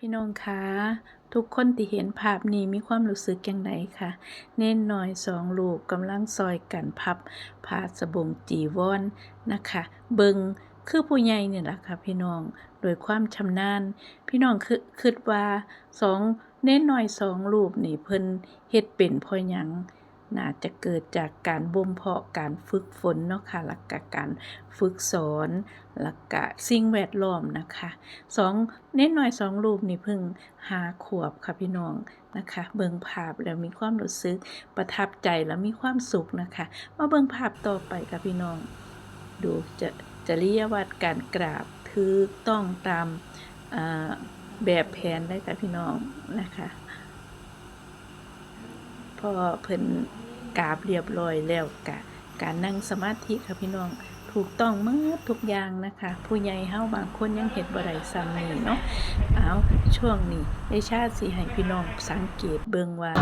พี่น้องคะทุกคนที่เห็นภาพนี้มีความรู้สึกอย่างไรคะเน้นหน่อยสองลูกกำลังซอยกันพับผ้าสบงจีวรนนะคะ เบิงคือผู้ใหญ่เนี่ยแหละค่ะพี่น้องโดยความชำนาญ พี่น้องคือคิดว่าสองเน้นหน่อยสองรูปนี่เพิ่นเฮ็ดเป็นพราะหยัง น่าจะเกิดจากการบ่มเพาะการฝึกฝนเนาะค่ะหลักกการฝึกสอนหลักกะสิ่งแวดล้อมนะคะสองเน้นหน่อยสองรูปนี่เพิ่งหาขวบค่ะพี่น้องนะคะ เบิ่งภาพแล้วมีความรู้สึกประทับใจแล้วมีความสุขนะคะ มาเบิ่งภาพต่อไปค่ะพี่น้อง ดูจะจริยวัตรการกราบถูกต้องตามแบบแผนได้ค่ะพี่น้องนะคะ พอเพิ่นกราบเรียบร้อยแล้วกะการนั่งสมาธิค่ะพี่น้องถูกต้องเมื่อทุกอย่างนะคะ ผู้ใหญ่เฮาบางคนยังเห็นบ่ได้ซ้ำนี่เนาะเอาช่วงนี้ได้ชาติสิให้พี่น้องสังเกตเบิ่งว่า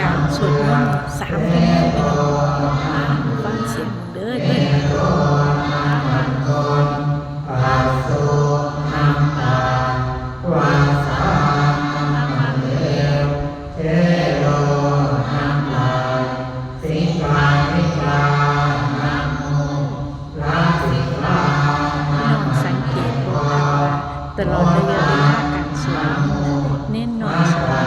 การสวดมนต์สามครั้งพี่น้องฟังเสียงเด้อเด้อ ตลอดระยะเวลาการสวดเน้นนอนสวด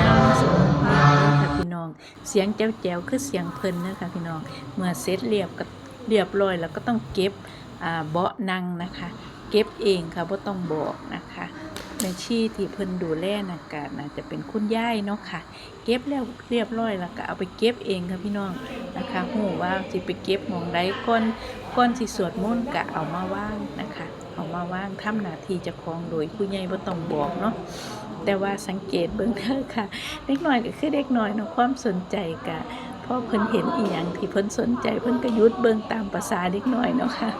นั่งสวดเงียบเลยค่ะพี่น้อง เสียงแจ๋วๆคือเสียงเพิ่นเนอะค่ะพี่น้องเมื่อเสร็จเรียบก็เรียบร้อยแล้วก็ต้องเก็บเบาะนั่งนะคะ เก็บเองค่ะบ่ต้องบอกนะคะแม่ชีที่เพิ่นดูแลนะกะน่าจะเป็นคุณย่ายเนาะค่ะ เก็บแล้วเรียบร้อยแล้วก็เอาไปเก็บเองค่ะพี่น้องนะคะหูว่าสิไปเก็บหมองใดก่อนก่อนสิสวดมนต์ก็เอามาว่างนะคะ เอาว่างทำหน้าที่จ้าของโดยผู้ใหญ่บ่ต้องบอกเนาะแต่ว่าสังเกตเบิ่งเด้อค่ะ เด็กน้อยก็คือเด็กน้อยเนาะความสนใจกะพอเพิ่นเห็นอีหยังที่เพิ่นสนใจเพิ่นก็ยุดเบิ่งตามภาษาเด็กน้อยเนาะค่ะ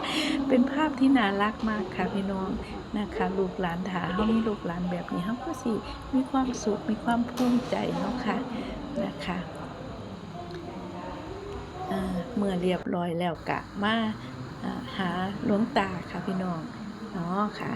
เป็นภาพที่น่ารักมากค่ะพี่น้องนะคะลูกหลานถาเฮามีลูกหลานแบบนี้เฮาก็สิมีความสุขมีความภูมิใจเนาะค่ะนะคะเมื่อเรียบร้อยแล้วกะมาหาหลวงตาค่ะพี่น้อง อ๋อค่ะ